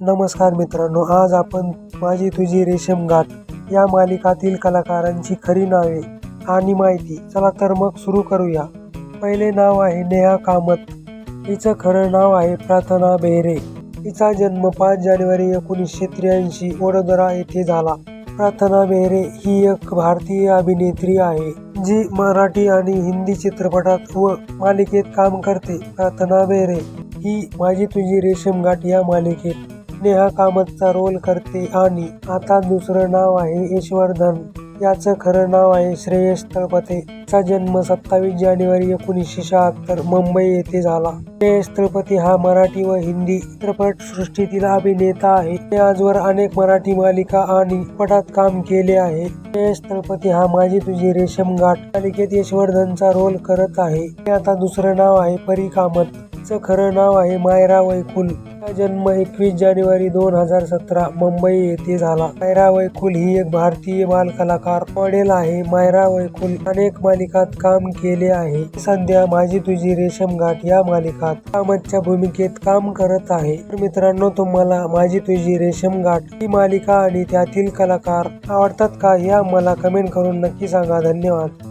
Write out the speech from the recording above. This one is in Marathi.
नमस्कार मित्रांनो आज आपण माझी तुझी रेशम गाठ या मालिकातील कलाकारांची खरी नावे आणि माहिती. चला तर मग सुरू करूया. पहिले नाव आहे नेहा कामत. हिचं खरं नाव आहे प्रार्थना बेहरे. हिचा जन्म पाच जानेवारी एकोणीसशे त्र्याऐंशी वडोदरा येथे झाला. प्रार्थना बेहरे ही एक भारतीय अभिनेत्री आहे जी मराठी आणि हिंदी चित्रपटात व मालिकेत काम करते. प्रार्थना बेहरे ही माझी तुझी रेशम गाठ या मालिकेत. नेहा कामतचा रोल करते आणि आता दुसरं नाव आहे ईश्वरधन याचं खरं नाव आहे श्रेयस तळपते. चा जन्म सत्तावीस जानेवारी एकोणीसशे शहात्तर मुंबई येथे झाला. श्रेयस तळपती हा मराठी व हिंदी चित्रपट सृष्टीतील अभिनेता आहे. ते आजवर अनेक मराठी मालिका आणि पटात काम केले आहे. श्रेयस तळपती हा माझी तुझी रेशम गाठ मालिकेत यशवर्धनचा रोल करत आहे. आणि आता दुसरं नाव आहे परी कामत. खरं नाव आहे मायरा वैकुल. जन्म एकवीस जानेवारी दोन हजार सतरा मुंबई येथे झाला. मायरा वैकुल ही एक भारतीय बालकलाकार मॉडेल आहे. मायरा वैकुल अनेक मालिकात काम केले आहे. सध्या माझी तुझी रेशम गाठ या मालिकात कामतच्या भूमिकेत काम करत आहे. तर मित्रांनो तुम्हाला माझी तुझी रेशम घाट ही मालिका आणि त्यातील कलाकार आवडतात का या मला कमेंट करून नक्की सांगा. धन्यवाद.